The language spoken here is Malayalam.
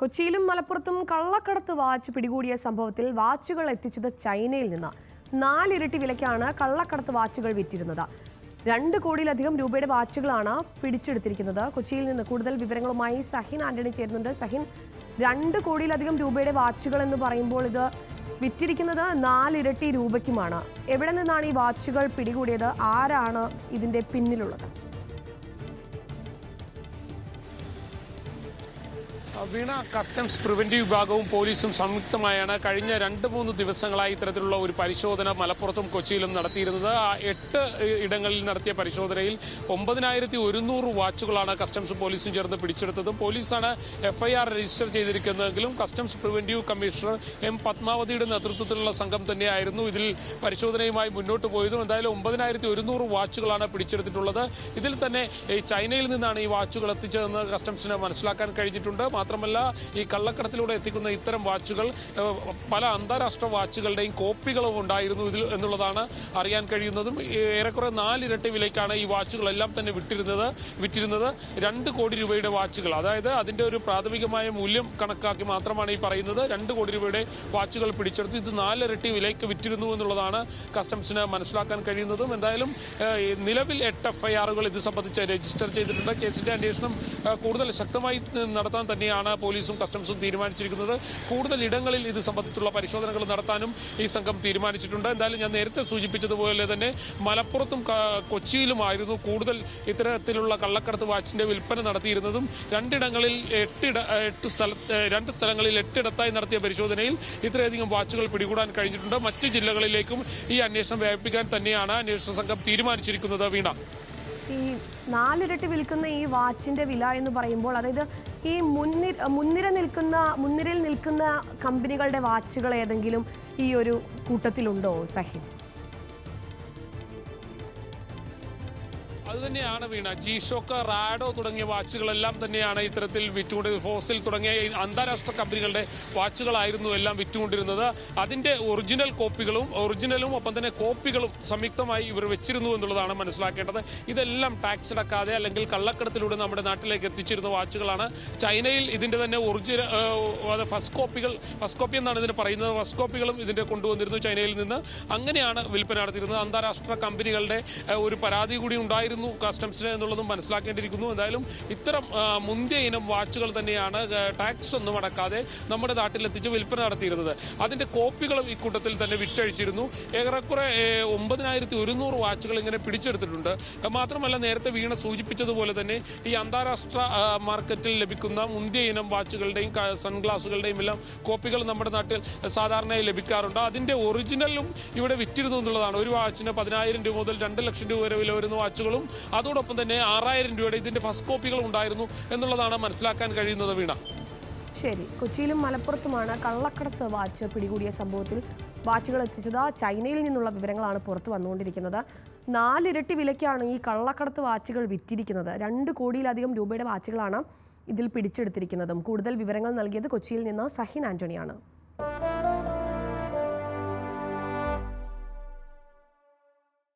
കൊച്ചിയിലും മലപ്പുറത്തും കള്ളക്കടത്ത് വാച്ച് പിടികൂടിയ സംഭവത്തിൽ വാച്ചുകൾ എത്തിച്ചത് ചൈനയിൽ നിന്ന്. നാലിരട്ടി വിലയ്ക്കാണ് കള്ളക്കടത്ത് വാച്ചുകൾ വിറ്റിരുന്നത്. രണ്ട് കോടിയിലധികം രൂപയുടെ വാച്ചുകളാണ് പിടിച്ചെടുത്തിരിക്കുന്നത്. കൊച്ചിയിൽ നിന്ന് കൂടുതൽ വിവരങ്ങളുമായി സഹിൻ ആന്റണി ചേരുന്നുണ്ട്. സഹിൻ രണ്ട് കോടിയിലധികം രൂപയുടെ വാച്ചുകൾ എന്ന് പറയുമ്പോൾ ഇത് വിറ്റിരിക്കുന്നത് നാലിരട്ടി രൂപയ്ക്കുമാണ്. എവിടെ നിന്നാണ് ഈ വാച്ചുകൾ പിടികൂടിയത്? ആരാണ് ഇതിന്റെ പിന്നിലുള്ളത്? വീണ കസ്റ്റംസ് പ്രിവന്റീവ് വിഭാഗവും പോലീസും സംയുക്തമായാണ് കഴിഞ്ഞ രണ്ട് മൂന്ന് ദിവസങ്ങളായി ഇത്തരത്തിലുള്ള ഒരു പരിശോധന മലപ്പുറത്തും കൊച്ചിയിലും നടത്തിയിരുന്നത്. ആ എട്ട് ഇടങ്ങളിൽ നടത്തിയ പരിശോധനയിൽ ഒമ്പതിനായിരത്തി ഒരുന്നൂറ് വാച്ചുകളാണ് കസ്റ്റംസും പോലീസും ചേർന്ന് പിടിച്ചെടുത്തത്. പോലീസാണ് എഫ്ഐആർ രജിസ്റ്റർ ചെയ്തിരിക്കുന്നതെങ്കിലും കസ്റ്റംസ് പ്രിവന്റീവ് കമ്മീഷണർ എം പത്മാവതിയുടെ നേതൃത്വത്തിലുള്ള സംഘം തന്നെയായിരുന്നു ഇതിൽ പരിശോധനയുമായി മുന്നോട്ട് പോയതും. എന്തായാലും ഒമ്പതിനായിരത്തി ഒരുന്നൂറ് വാച്ചുകളാണ് പിടിച്ചെടുത്തിട്ടുള്ളത്. ഇതിൽ തന്നെ ചൈനയിൽ നിന്നാണ് ഈ വാച്ചുകൾ എത്തിച്ചതെന്ന് കസ്റ്റംസിന് മനസ്സിലാക്കാൻ കഴിഞ്ഞിട്ടുണ്ട്. മാത്രമല്ല ഈ കള്ളക്കടത്തിലൂടെ എത്തിക്കുന്ന ഇത്തരം വാച്ചുകൾ പല അന്താരാഷ്ട്ര വാച്ചുകളുടെയും കോപ്പികളും ഉണ്ടായിരുന്നു ഇതിൽ എന്നുള്ളതാണ് അറിയാൻ കഴിയുന്നതും. ഏറെക്കുറെ നാലിരട്ടി വിലയ്ക്കാണ് ഈ വാച്ചുകളെല്ലാം തന്നെ വിട്ടിരുന്നത് വിറ്റിരുന്നത്. രണ്ട് കോടി രൂപയുടെ വാച്ചുകൾ. അതായത് അതിന്റെ ഒരു പ്രാഥമികമായ മൂല്യം കണക്കാക്കി മാത്രമാണ് ഈ പറയുന്നത്. രണ്ട് കോടി രൂപയുടെ വാച്ചുകൾ പിടിച്ചെടുത്തു. ഇത് നാലിരട്ടി വിലയ്ക്ക് വിറ്റിരുന്നു എന്നുള്ളതാണ് കസ്റ്റംസിന് മനസ്സിലാക്കാൻ കഴിയുന്നതും. എന്തായാലും നിലവിൽ എട്ട് നിലവിൽ എട്ട് എഫ്ഐആറുകൾ ഇത് സംബന്ധിച്ച് രജിസ്റ്റർ ചെയ്തിട്ടുണ്ട്. കേസിന്റെ അന്വേഷണം കൂടുതൽ ശക്തമായി നടത്താൻ തന്നെയാണ് പോലീസും കസ്റ്റംസും തീരുമാനിച്ചിരിക്കുന്നത്. കൂടുതൽ ഇടങ്ങളിൽ ഇത് സംബന്ധിച്ചുള്ള പരിശോധനകൾ നടത്താനും ഈ സംഘം തീരുമാനിച്ചിട്ടുണ്ട്. എന്തായാലും ഞാൻ നേരത്തെ സൂചിപ്പിച്ചതുപോലെ തന്നെ മലപ്പുറത്തും കൊച്ചിയിലുമായിരുന്നു കൂടുതൽ ഇത്തരത്തിലുള്ള കള്ളക്കടത്ത് വാച്ചിന്റെ വിൽപ്പന നടത്തിയിരുന്നതും. രണ്ടിടങ്ങളിൽ എട്ടിട എട്ട് സ്ഥല രണ്ട് സ്ഥലങ്ങളിൽ എട്ടിടത്തായി നടത്തിയ പരിശോധനയിൽ ഇത്രയധികം വാച്ചുകൾ പിടികൂടാൻ കഴിഞ്ഞിട്ടുണ്ട്. മറ്റ് ജില്ലകളിലേക്കും ഈ അന്വേഷണം വ്യാപിപ്പിക്കാൻ തന്നെയാണ് അന്വേഷണ സംഘം തീരുമാനിച്ചിരിക്കുന്നത് വീണ. ഈ നാലിരട്ടി വിൽക്കുന്ന ഈ വാച്ചിന്റെ വില എന്ന് പറയുമ്പോൾ അതായത് ഈ മുൻനിര മുൻനിര നിൽക്കുന്ന മുൻനിരയിൽ നിൽക്കുന്ന കമ്പനികളുടെ വാച്ചുകൾ ഏതെങ്കിലും ഈ ഒരു കൂട്ടത്തിലുണ്ടോ സഹിൻ അത് തന്നെയാണ് വീണ. ജീഷോക്ക് റാഡോ തുടങ്ങിയ വാച്ചുകളെല്ലാം തന്നെയാണ് ഇത്തരത്തിൽ വിറ്റുകൊണ്ട് ഫോസിൽ തുടങ്ങിയ അന്താരാഷ്ട്ര കമ്പനികളുടെ വാച്ചുകളായിരുന്നു എല്ലാം വിറ്റുകൊണ്ടിരുന്നത്. അതിന്റെ ഒറിജിനൽ കോപ്പികളും ഒറിജിനലും ഒപ്പം തന്നെ കോപ്പികളും സംയുക്തമായി ഇവർ വെച്ചിരുന്നു എന്നുള്ളതാണ് മനസ്സിലാക്കേണ്ടത്. ഇതെല്ലാം ടാക്സ് അടക്കാതെ അല്ലെങ്കിൽ കള്ളക്കടത്തിലൂടെ നമ്മുടെ നാട്ടിലേക്ക് എത്തിച്ചിരുന്ന വാച്ചുകളാണ്. ചൈനയിൽ ഇതിന്റെ തന്നെ ഒറിജിനൽ ഫസ്റ്റ് കോപ്പികൾ ഫസ്റ്റ് കോപ്പി എന്നാണ് ഇതിന് പറയുന്നത്. ഫസ്റ്റ് കോപ്പികളും ഇതിന്റെ കൊണ്ടുവന്നിരുന്നു ചൈനയിൽ നിന്ന്. അങ്ങനെയാണ് വിൽപ്പന നടത്തിയിരുന്നത്. അന്താരാഷ്ട്ര കമ്പനികളുടെ ഒരു പരാതി കൂടി ഉണ്ടായിരുന്നു. കസ്റ്റംസിന് എന്നുള്ളതും മനസ്സിലാക്കേണ്ടിയിരിക്കുന്നു. എന്തായാലും ഇത്തരം മുന്തിയ ഇനം വാച്ചുകൾ തന്നെയാണ് ടാക്സ് ഒന്നും അടക്കാതെ നമ്മുടെ നാട്ടിലെത്തിച്ച് വിൽപ്പന നടത്തിയിരുന്നത്. അതിന്റെ കോപ്പികളും ഇക്കൂട്ടത്തിൽ തന്നെ വിറ്റഴിച്ചിരുന്നു. ഏറെക്കുറെ ഒമ്പതിനായിരത്തി ഒരുന്നൂറ് വാച്ചുകൾ ഇങ്ങനെ പിടിച്ചെടുത്തിട്ടുണ്ട്. മാത്രമല്ല നേരത്തെ വീണ സൂചിപ്പിച്ചതുപോലെ തന്നെ ഈ അന്താരാഷ്ട്ര മാർക്കറ്റിൽ ലഭിക്കുന്ന മുന്തിയ ഇനം വാച്ചുകളുടെയും സൺഗ്ലാസുകളുടെയും എല്ലാം കോപ്പികൾ നമ്മുടെ നാട്ടിൽ സാധാരണയായി ലഭിക്കാറുണ്ട്. അതിന്റെ ഒറിജിനലും ഇവിടെ വിറ്റിരുന്നു എന്നുള്ളതാണ്. ഒരു വാച്ചിന് പതിനായിരം രൂപ മുതൽ രണ്ട് ലക്ഷം രൂപ വരെ വില വരുന്ന വാച്ചുകളും അതോടൊപ്പം തന്നെ ആറായിരം രൂപയുടെ ഇതിന്റെ ഫസ്റ്റ് കോപ്പികൾ ഉണ്ടായിരുന്നു എന്നുള്ളതാണ് മനസ്സിലാക്കാൻ കഴിയുന്നത് വീണ. ശരി കൊച്ചിയിലും മലപ്പുറത്തുമാണ് കള്ളക്കടത്ത് വാച്ച് പിടികൂടിയ സംഭവത്തിൽ വാച്ചുകൾ എത്തിച്ചത്. ചൈനയിൽ നിന്നുള്ള വിവരങ്ങളാണ് പുറത്തു വന്നുകൊണ്ടിരിക്കുന്നത്. നാലിരട്ടി വിലയ്ക്കാണ് ഈ കള്ളക്കടത്ത് വാച്ചുകൾ വിറ്റിരിക്കുന്നത്. രണ്ട് കോടിയിലധികം രൂപയുടെ വാച്ചുകളാണ് ഇതിൽ പിടിച്ചെടുത്തിരിക്കുന്നതും. കൂടുതൽ വിവരങ്ങൾ നൽകിയത് കൊച്ചിയിൽ നിന്ന് സഹിൻ ആന്റണിയാണ്.